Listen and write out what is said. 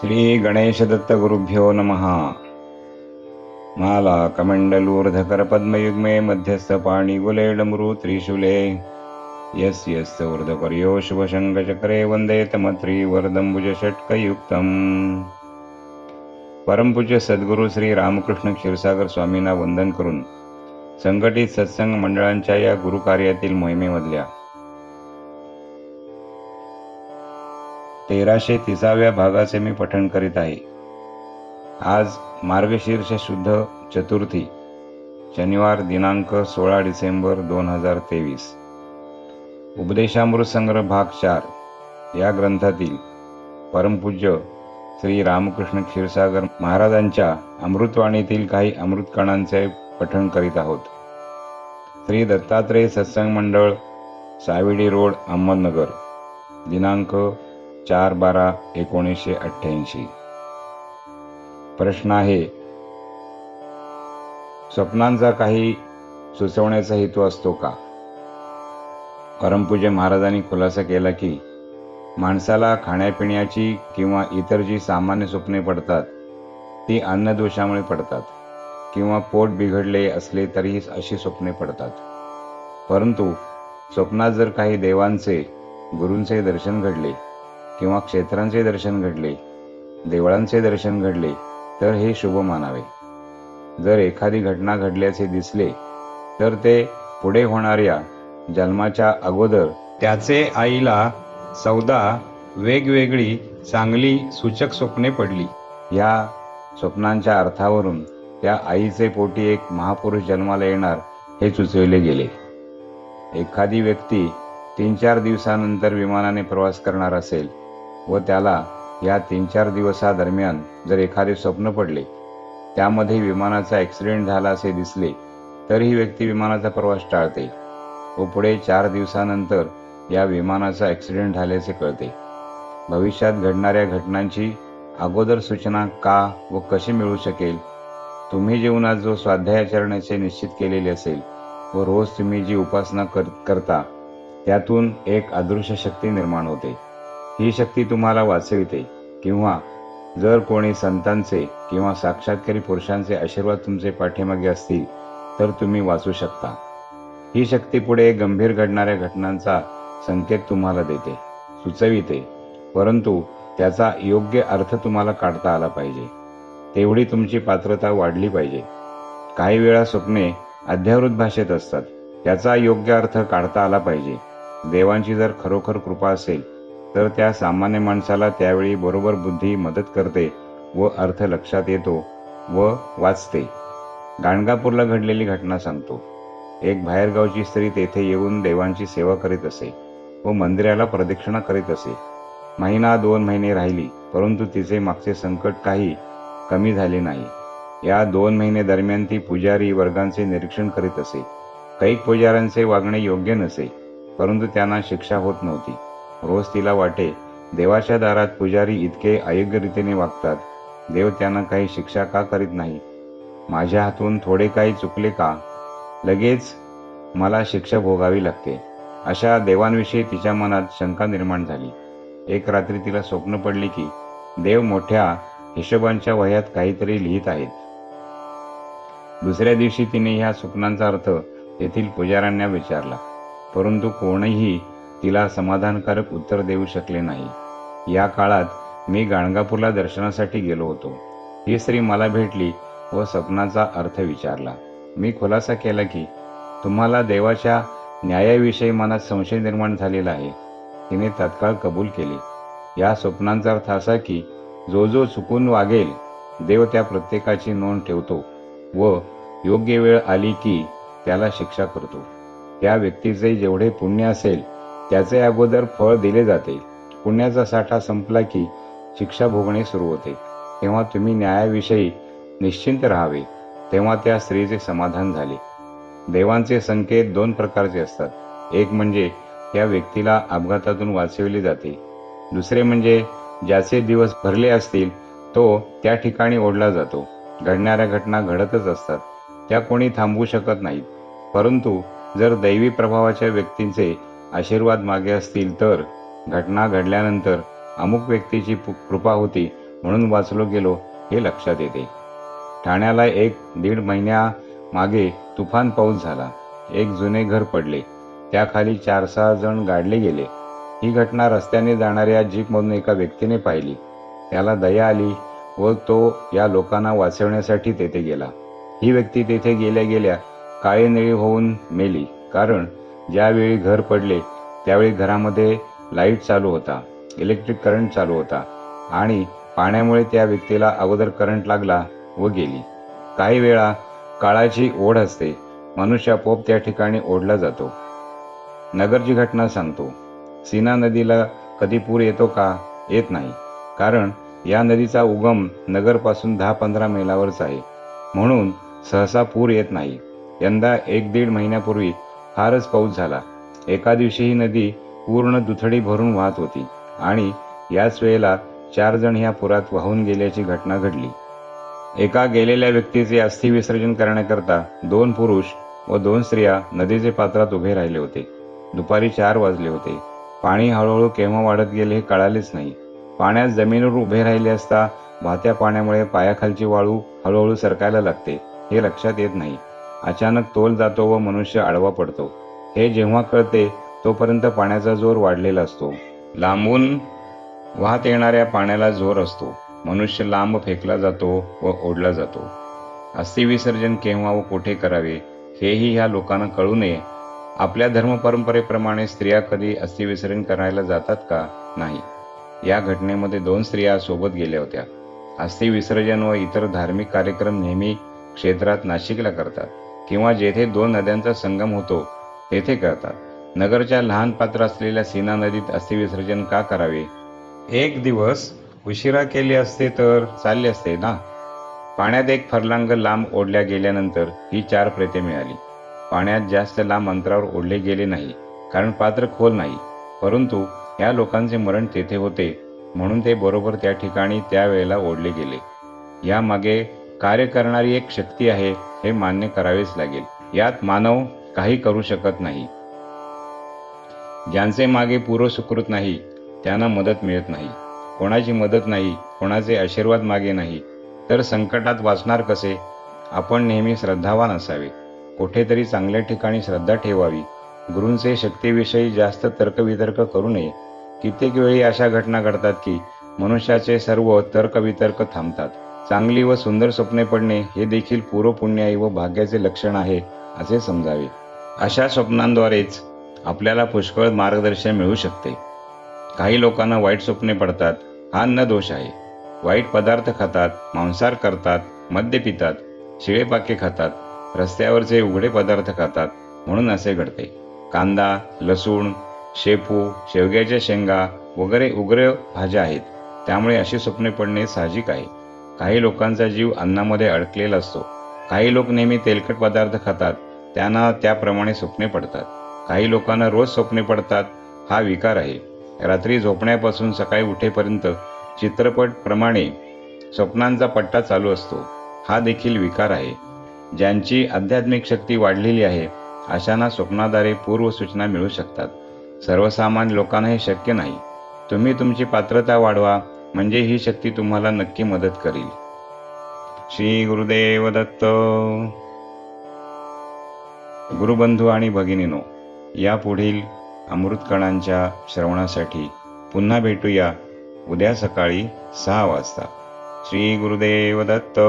श्री गणेशदत्त गुरुभ्यो नमः। माला कमण्डलूर्धकरपद्मयुग्मे मध्यस्थ पाणिगुले त्रिशूले। यस यस्य ऊर्ध्वपर्यो शुभशङ्खचक्रे वन्दे तमत्रिवरदम्बुजषट्कयुक्तम् परमपूज्य सद्गुरू श्री रामकृष्ण क्षीरसागर स्वामींना वंदन करून संघटित सत्संग मंडळांच्या या गुरुकार्यातील मोहिमेमधल्या तेराशे तिसाव्या भागाचे मी पठण करीत आहे. आज मार्गशीर्ष शुद्ध चतुर्थी शनिवार दिनांक सोळा डिसेंबर दोन हजार तेवीस. उपदेशामृत संग्रह भाग चार या ग्रंथातील परमपूज्य श्री रामकृष्ण क्षीरसागर महाराजांच्या अमृतवाणीतील काही अमृतकणांचे पठण करीत आहोत. श्री दत्तात्रेय सत्संग मंडळ साविडी रोड अहमदनगर दिनांक चार बारा एकोणीसशे अठ्ठ्याऐंशी. प्रश्न आहे स्वप्नांचा काही सुचवण्याचा हेतू असतो का? परमपूज्य महाराजांनी खुलासा केला की माणसाला खाण्यापिण्याची किंवा इतर जी सामान्य स्वप्ने पडतात ती अन्नदोषामुळे पडतात किंवा पोट बिघडले असले तरीही अशी स्वप्ने पडतात. परंतु स्वप्नात जर काही देवांचे गुरूंचे दर्शन घडले किंवा क्षेत्रांचे दर्शन घडले देवळांचे दर्शन घडले तर हे शुभ मानावे. जर एखादी घटना घडल्याचे दिसले तर ते पुढे होणाऱ्या जन्माच्या अगोदर त्याचे आईला चौदा वेगवेगळी चांगली सूचक स्वप्ने पडली. या स्वप्नांच्या अर्थावरून त्या आईचे पोटी एक महापुरुष जन्माला येणार हे सुचविले गेले. एखादी व्यक्ती तीन चार दिवसानंतर विमानाने प्रवास करणार असेल व त्याला या तीन चार दिवसादरम्यान जर एखादे स्वप्न पडले त्यामध्ये विमानाचा ॲक्सिडेंट झाला असे दिसले तर ही व्यक्ती विमानाचा प्रवास टाळते व पुढे चार दिवसानंतर या विमानाचा ॲक्सिडेंट झाल्याचे कळते. भविष्यात घडणाऱ्या घटनांची अगोदर सूचना का व कशी मिळू शकेल? तुम्ही जीवनात जो स्वाध्यायाचरणाचे निश्चित केलेले असेल व रोज तुम्ही जी उपासना कर करता त्यातून एक अदृश्य शक्ती निर्माण होते. ही शक्ती तुम्हाला वाचविते. किंवा जर कोणी संतांचे किंवा साक्षात्कारी पुरुषांचे आशीर्वाद तुमचे पाठीमागे असतील तर तुम्ही वाचू शकता. ही शक्ती पुढे गंभीर घडणाऱ्या घटनांचा संकेत तुम्हाला देते सुचविते. परंतु त्याचा योग्य अर्थ तुम्हाला काढता आला पाहिजे. तेवढी तुमची पात्रता वाढली पाहिजे. काही वेळा स्वप्ने अध्यावृत भाषेत असतात. त्याचा योग्य अर्थ काढता आला पाहिजे. देवांची जर खरोखर कृपा असेल तर त्या सामान्य माणसाला त्यावेळी बरोबर बुद्धी मदत करते व अर्थ लक्षात येतो व वाचते. गाणगापूरला घडलेली घटना सांगतो. एक बाहेरगावची स्त्री तेथे येऊन देवांची सेवा करीत असे व मंदिराला प्रदक्षिणा करीत असे. महिना दोन महिने राहिली परंतु तिचे मागचे संकट काही कमी झाले नाही. या दोन महिने दरम्यान ती पुजारी वर्गांचे निरीक्षण करीत असे. कैक पुजाऱ्यांचे वागणे योग्य नसे परंतु त्यांना शिक्षा होत नव्हती. रोज तिला वाटे. देवाच्या दारात पुजारी इतके अयोग्य रीतीने वागतात. देव त्यांना काही शिक्षा का करीत नाही? माझ्या हातून थोडे काही चुकले का? लगेच मला शिक्षा भोगावी लागते. अशा देवांविषयी तिच्या मनात शंका निर्माण झाली. एक रात्री तिला स्वप्न पडले की देव मोठ्या हिशोबांच्या वह्यात काहीतरी लिहित आहेत. दुसऱ्या दिवशी तिने ह्या स्वप्नांचा अर्थ तेथील पुजाऱ्यांना विचारला. परंतु कोणीही तिला समाधानकारक उत्तर देऊ शकले नाही. या काळात मी गाणगापूरला दर्शनासाठी गेलो होतो. ही स्त्री मला भेटली व स्वप्नाचा अर्थ विचारला. मी खुलासा केला की तुम्हाला देवाच्या न्यायाविषयी मनात संशय निर्माण झालेला आहे. तिने तत्काळ कबूल केली. या स्वप्नांचा अर्थ असा की जो जो चुकून वागेल देव त्या प्रत्येकाची नोंद ठेवतो व योग्य वेळ आली की त्याला शिक्षा करतो. त्या व्यक्तीचे जेवढे पुण्य असेल त्याचे अगोदर फळ दिले जाते. पुण्याचा साठा संपला की शिक्षा भोगणे सुरू होते. तेव्हा तुम्ही न्यायाविषयी निश्चिंत राहावे. तेव्हा त्या स्त्रीचे समाधान झाले. देवांचे संकेत दोन प्रकारचे असतात. एक म्हणजे त्या व्यक्तीला अपघातातून वाचविले जाते. दुसरे म्हणजे ज्याचे दिवस भरले असतील तो त्या ठिकाणी ओढला जातो. घडणाऱ्या घटना घडतच असतात. त्या कोणी थांबवू शकत नाहीत. परंतु जर दैवी प्रभावाच्या व्यक्तींचे आशीर्वाद मागे असतील तर घटना घडल्यानंतर अमुक व्यक्तीची पु- कृपा होती म्हणून वाचलो गेलो हे लक्षात येते. ठाण्याला एक दीड महिन्या मागे तुफान पाऊस झाला. एक जुने घर पडले. त्याखाली चार सहा जण गाडले गेले. ही घटना रस्त्याने जाणाऱ्या जीपमधून एका व्यक्तीने पाहिली. त्याला दया आली व तो या लोकांना वाचवण्यासाठी तेथे गेला. ही व्यक्ती तेथे गेल्या गेल्या काळी निळी होऊन मेली. कारण ज्यावेळी घर पडले त्यावेळी घरामध्ये लाइट चालू होता इलेक्ट्रिक करंट चालू होता आणि पाण्यामुळे त्या व्यक्तीला अगोदर करंट लागला व गेली. काही वेळा काळाची ओढ असते मनुष्य आपोआप त्या ठिकाणी ओढला जातो. नगरची घटना सांगतो. सीना नदीला कधी पूर येतो का? येत नाही. कारण या नदीचा उगम नगरपासून दहा पंधरा मैलावरच आहे. म्हणून सहसा पूर येत नाही. यंदा एक दीड महिन्यापूर्वी फारच पाऊस झाला. एका दिवशी ही नदी पूर्ण दुथडी भरून वाहत होती आणि याच वेळेला चार जण ह्या पुरात वाहून गेल्याची घटना घडली. एका गेलेल्या व्यक्तीचे अस्थि विसर्जन करण्याकरता दोन पुरुष व दोन स्त्रिया नदीचे पात्रात उभे राहिले होते. दुपारी चार वाजले होते. पाणी हळूहळू केव्हा वाढत गेले हे कळालेच नाही. पाण्यात जमिनीवर उभे राहिले असता वाहत्या पाण्यामुळे पायाखालची वाळू हळूहळू सरकायला लागते हे लक्षात येत नाही. अचानक तोल जातो व मनुष्य आडवा पडतो. हे जेव्हा कळते तोपर्यंत पाण्याचा जोर वाढलेला असतो. लांबून वाहत येणाऱ्या पाण्याला जोर असतो. मनुष्य लांब फेकला जातो व ओढला जातो. अस्थिविसर्जन केव्हा व कुठे करावे हेही ह्या लोकांना कळू नये. आपल्या धर्मपरंपरेप्रमाणे स्त्रिया कधी अस्थिविसर्जन करायला जातात का? नाही. या घटनेमध्ये दोन स्त्रिया सोबत गेल्या होत्या. अस्थिविसर्जन व इतर धार्मिक कार्यक्रम नेहमी क्षेत्रात नाशिकला करतात. किंवा जेथे दोन नद्यांचा संगम होतो तेथे करतात. नगरच्या लहान पात्र असलेल्या सीना नदीत अस्थिविसर्जन का करावे? एक दिवस उशिरा केले असते तर चालले असते ना? पाण्यात एक फरलांग लांब ओढल्या गेल्यानंतर ही चार प्रेते मिळाली. पाण्यात जास्त लांब अंतरावर ओढले गेले नाही कारण पात्र खोल नाही. परंतु या लोकांचे मरण तेथे होते म्हणून ते बरोबर त्या ठिकाणी त्यावेळेला ओढले गेले. यामागे कार्य करणारी एक शक्ती आहे हे मान्य करावेच लागेल. यात मानव काही करू शकत नाही. ज्यांचे मागे पूर्व सुकृत नाही त्यांना मदत मिळत नाही. कोणाची मदत नाही कोणाचे आशीर्वाद मागे नाही. तर संकटात वाचणार कसे? आपण नेहमी श्रद्धावान असावे. कुठेतरी चांगल्या ठिकाणी श्रद्धा ठेवावी. गुरूंचे शक्तीविषयी जास्त तर्कवितर्क करू नये. कित्येक वेळी अशा घटना घडतात की मनुष्याचे सर्व तर्कवितर्क थांबतात. चांगली व सुंदर स्वप्ने पडणे हे देखील पूर्वपुण्याई व भाग्याचे लक्षण आहे असे समजावे. अशा स्वप्नांद्वारेच आपल्याला पुष्कळ मार्गदर्शन मिळू शकते. काही लोकांना वाईट स्वप्ने पडतात हा न दोष आहे. वाईट पदार्थ खातात मांसाहार करतात मद्य पितात शिळेपाके खातात रस्त्यावरचे उघडे पदार्थ खातात म्हणून असे घडते. कांदा लसूण शेपू शेवग्याच्या शेंगा वगैरे उग्र भाज्या आहेत. त्यामुळे अशी स्वप्ने पडणे साहजिक आहे. काही लोकांचा जीव अन्नामध्ये अडकलेला असतो. काही लोक नेहमी तेलकट पदार्थ खातात. त्यांना त्याप्रमाणे स्वप्ने पडतात. काही लोकांना रोज स्वप्ने पडतात. हा विकार आहे. रात्री झोपण्यापासून सकाळी उठेपर्यंत चित्रपटप्रमाणे स्वप्नांचा पट्टा चालू असतो. हा देखील विकार आहे. ज्यांची आध्यात्मिक शक्ती वाढलेली आहे अशांना स्वप्नाद्वारे पूर्वसूचना मिळू शकतात. सर्वसामान्य लोकांना हे शक्य नाही. तुम्ही तुमची पात्रता वाढवा. म्हणजे ही शक्ती तुम्हाला नक्की मदत करेल. श्री गुरुदेव दत्त. गुरुबंधू आणि भगिनीनो या पुढील अमृतकणांच्या श्रवणासाठी पुन्हा भेटूया उद्या सकाळी सहा वाजता. श्री गुरुदेव दत्त.